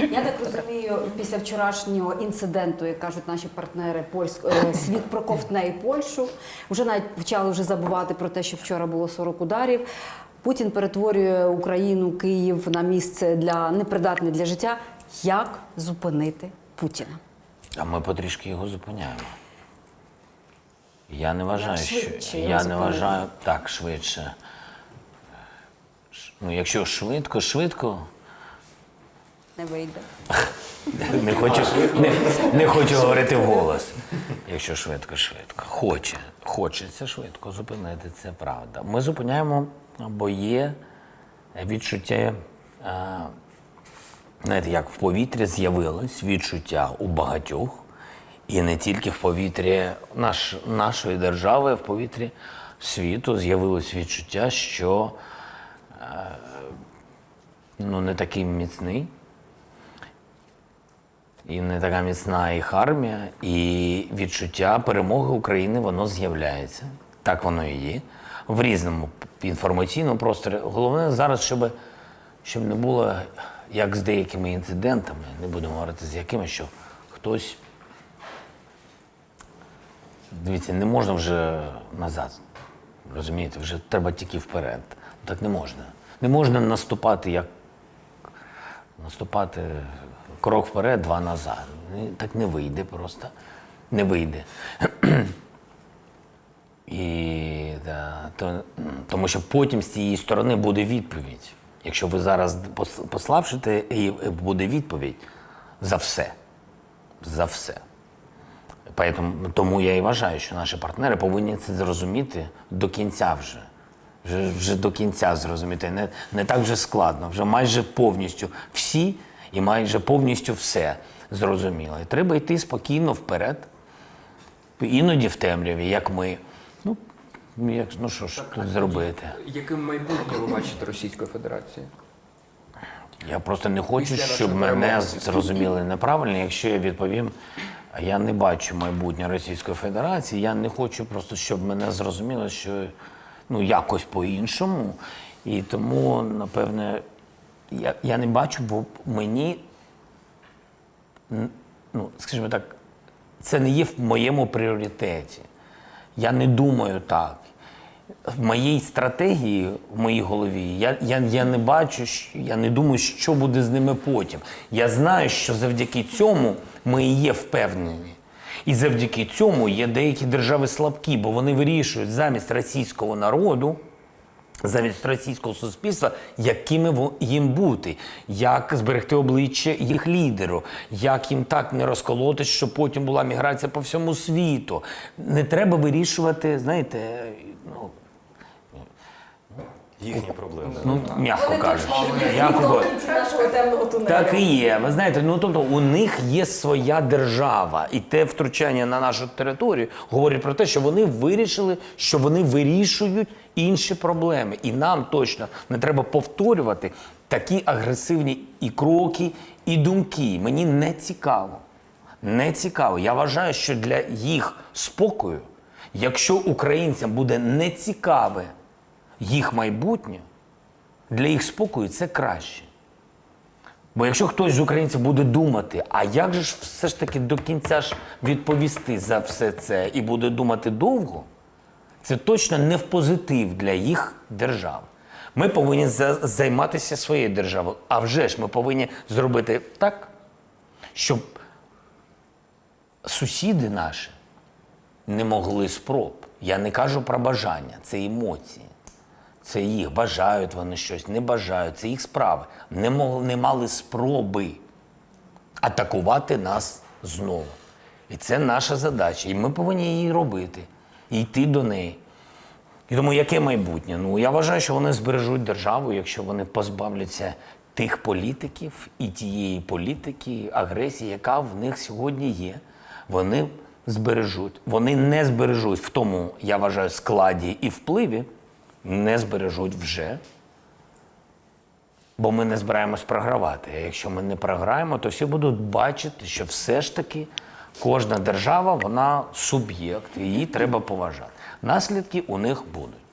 Я так розумію, після вчорашнього інциденту, як кажуть наші партнери, польськ е, світ проковтне і Польщу. Вже навіть почали вже забувати про те, що вчора було 40 ударів. Путін перетворює Україну, Київ на місце для непридатне для життя. Як зупинити Путіна? А ми потрішки його зупиняємо. Я не вважаю, швидше що я не вважаю так швидше. Ну, якщо швидко, швидко, Не вийде. не хочу, не, не хочу говорити вголос. Якщо швидко, швидко. Хоче, хочеться швидко зупинити, це правда. Ми зупиняємо, бо є відчуття, е, знаєте, як в повітрі з'явилось відчуття у багатьох, і не тільки в повітрі наш, нашої держави, в повітрі світу з'явилось відчуття, що е, ну, не такий міцний. І не така міцна їх армія, і відчуття перемоги України воно з'являється. Так воно і є. В різному інформаційному просторі. Головне зараз, щоб, щоб не було як з деякими інцидентами, не будемо говорити з якими, що хтось. Дивіться, не можна вже назад. Розумієте, вже треба тільки вперед. Так не можна. Не можна наступати як наступати крок вперед, два назад. Так не вийде просто. Не вийде. І, да, то, тому що потім з цієї сторони буде відповідь. Якщо ви зараз пос- послабшите, і буде відповідь за все. За все. Поэтому, тому я і вважаю, що наші партнери повинні це зрозуміти до кінця вже. Вже, вже до кінця зрозуміти. Не, не так вже складно, вже майже повністю всі і майже повністю все зрозуміло. І треба йти спокійно вперед, іноді в темряві, як ми. Ну, як, ну що ж тут зробити? Яким майбутнє ви бачите Російської Федерації? Я просто не хочу, Після щоб мене зрозуміли неправильно. Якщо я відповім, я не бачу майбутнє Російської Федерації, я не хочу просто, щоб мене зрозуміло, що ну якось по-іншому. І тому, напевне, я, я не бачу, бо мені, ну, скажімо так, це не є в моєму пріоритеті. Я не думаю так. В моїй стратегії, в моїй голові, я, я, я не бачу, я не думаю, що буде з ними потім. Я знаю, що завдяки цьому ми і є впевнені. І завдяки цьому є деякі держави слабкі, бо вони вирішують замість російського народу, замість російського суспільства, якими їм бути, як зберегти обличчя їх лідеру, як їм так не розколоти, щоб потім була міграція по всьому світу. Не треба вирішувати, знаєте, ну, Їхні проблеми. ну м'яко кажучи. М'яко. Так і є. Ви знаєте, ну тобто у них є своя держава, і те втручання на нашу територію говорить про те, що вони вирішили, що вони вирішують інші проблеми. І нам точно не треба повторювати такі агресивні і кроки, і думки. Мені не цікаво. Не цікаво. Я вважаю, що для їх спокою, якщо українцям буде нецікаве їх майбутнє, для їх спокою це краще. Бо якщо хтось з українців буде думати, а як же ж все ж таки до кінця ж відповісти за все це і буде думати довго, це точно не в позитив для їх держав. Ми повинні займатися своєю державою. А вже ж ми повинні зробити так, щоб сусіди наші не могли спроб. Я не кажу про бажання, це емоції. Це їх бажають вони щось, не бажають, це їх справи. Не, мог, не мали спроби атакувати нас знову. І це наша задача. І ми повинні її робити, і йти до неї. І тому яке майбутнє? Ну я вважаю, що вони збережуть державу, якщо вони позбавляться тих політиків і тієї політики, агресії, яка в них сьогодні є. Вони збережуть. Вони не збережуть в тому, я вважаю, складі і впливі, не збережуть вже. Бо ми не збираємось програвати. А якщо ми не програємо, то всі будуть бачити, що все ж таки кожна держава, вона суб'єкт, її треба поважати. Наслідки у них будуть.